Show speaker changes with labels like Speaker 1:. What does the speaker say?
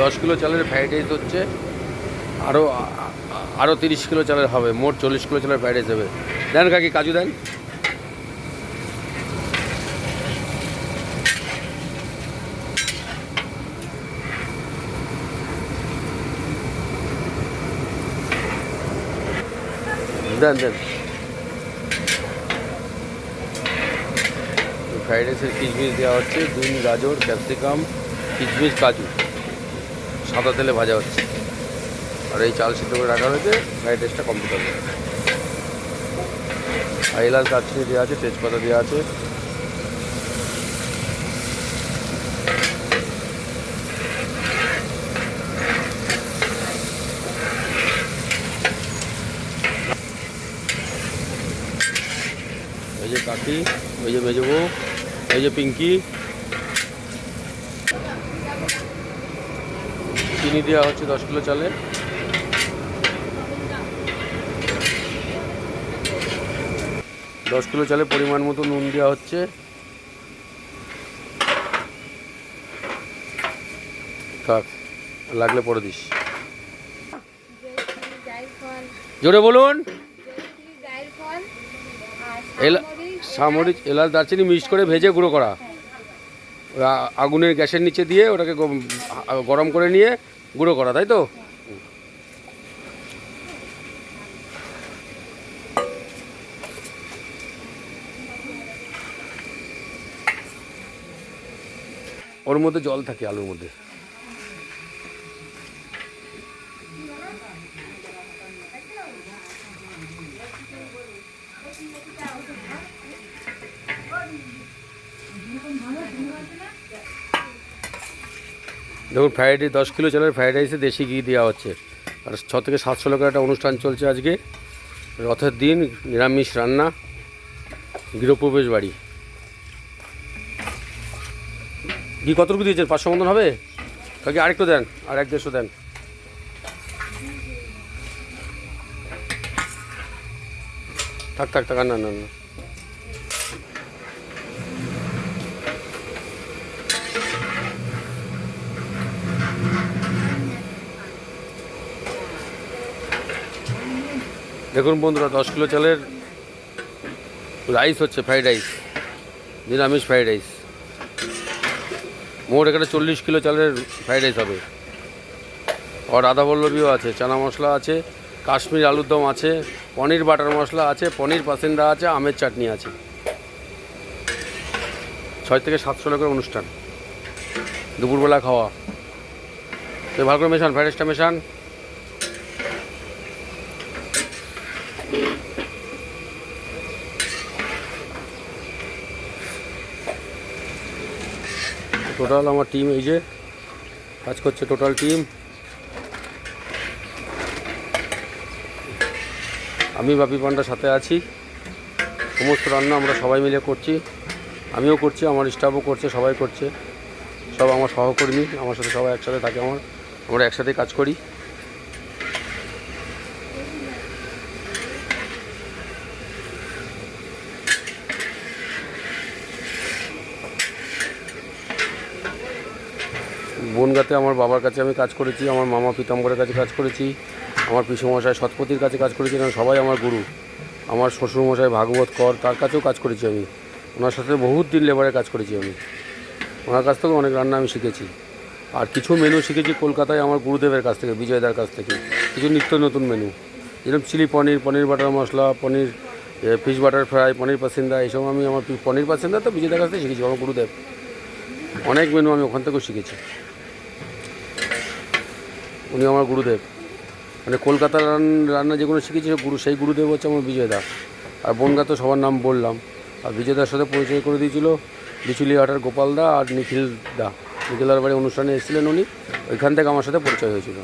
Speaker 1: দশ কিলো চালের fried rice হচ্ছে আরও আরও তিরিশ কিলো চালের হবে, মোট চল্লিশ কিলো চালের ফ্রাইড রাইস হবে। দেন কাকি, কাজু দেন। দেন দেন। ফ্রাইড রাইসের কিশমিশ দেওয়া হচ্ছে দুন গাজর ক্যাপসিকাম কিশমিশ, কাজু। সাদা তেলে ভাজা হচ্ছে। আর এই চাল সিদ্ধ করে রাখা হয়েছে, ফ্রাইড রাইসটা কমপ্লিট হবে। আর এলাচ দেওয়া আছে, তেজপাতা দেওয়া আছে। এই যে কাকি ওই যে মেজো বউ, এই যে পিঙ্কি চিনি দেওয়া হচ্ছে দশ কিলো চালে। দশ কিলো চালে পরিমাণ মতো নুন দেওয়া হচ্ছে। থাক, লাগলে পরে দিস। জোরে বলুন।
Speaker 2: সামরিক
Speaker 1: এলাচ, দারচিনি মিক্স করে ভেজে গুঁড়ো করা। আগুনের গ্যাসের নিচে দিয়ে ওটাকে গরম করে নিয়ে গুঁড়ো করা, তাই তো? ওর মধ্যে জল থাকে, আলুর মধ্যে। দেখুন ফ্রাইড রাইস দশ কিলো চালের ফ্রাইড রাইসে দেশি ঘি দেওয়া হচ্ছে। আর ছ থেকে সাতশো লোকের একটা অনুষ্ঠান চলছে আজকে। রথের দিন, নিরামিষ রান্না, গৃহপ্রবেশ বাড়ি। ঘি কতটুকু দিয়েছেন? পাঁচশো মতন হবে? কাকে আরেকটু দেন, আর এক দেড়শো দেন। থাক থাক থাক না না না। দেখুন বন্ধুরা, দশ কিলো চালের রাইস হচ্ছে ফ্রাইড রাইস নিরামিষ ফ্রাইড রাইস মোট এখানে চল্লিশ কিলো চালের ফ্রাইড রাইস হবে। আর আদা বল্লভীও আছে, চানা মশলা আছে, কাশ্মীর আলুর দম আছে, পনির বাটার মশলা আছে, পনির পাসিন্দা আছে, আমের চাটনি আছে। ছয় থেকে সাতশো লোকের অনুষ্ঠান। দুপুরবেলা খাওয়া। তো ভালো করে মেশান ফ্রাইড রাইসটা মেশান। টোটাল আমার টিম এই যে, কাজ করছে টোটাল টিম আমি বাপি পান্ডার সাথে আছি। সমস্ত রান্না আমরা সবাই মিলে করছি। আমিও করছি, আমার স্টাফও করছে, সবাই করছে। সব আমার সহকর্মী, আমার সাথে সবাই একসাথে থাকে আমার। আমরা একসাথে কাজ করি। বনগাতে আমার বাবার কাছে আমি কাজ করেছি, আমার মামা পিতাম্বরের কাছে কাজ করেছি, আমার পিসুমশাই সৎপতির কাছে কাজ করেছি কারণ সবাই আমার গুরু। আমার শ্বশুরমশাই ভাগবত কর, তার কাছেও কাজ করেছি আমি। ওনার সাথে বহুত দিন লেবারে কাজ করেছি আমি। ওনার কাছ থেকেও অনেক রান্না আমি শিখেছি। আর কিছু মেনু শিখেছি কলকাতায় আমার গুরুদেবের কাছ থেকে, বিজয়দার কাছ থেকে। কিছু নিত্য নতুন মেনু যেরকম chilli paneer paneer butter masala, paneer fish butter fry paneer pasanda, এইসব আমি আমার পনির পাসিন্দা তো বিজয়দার কাছ থেকে শিখেছি, আমার গুরুদেব। অনেক মেনু আমি ওখান থেকেও শিখেছি। উনি আমার গুরুদেব। মানে কলকাতার রান্না যেগুলো শিখেছি গুরু, সেই গুরুদেব হচ্ছে আমার বিজয়দা আর বনগা তো সবার নাম বললাম। আর বিজয়দার সাথে পরিচয় করে দিয়েছিল বিচুলিহাটার গোপাল দা আর নিখিল দা। নিখিলার বাড়ি অনুষ্ঠানে এসেছিলেন উনি। ওইখান থেকে আমার সাথে পরিচয় হয়েছিল।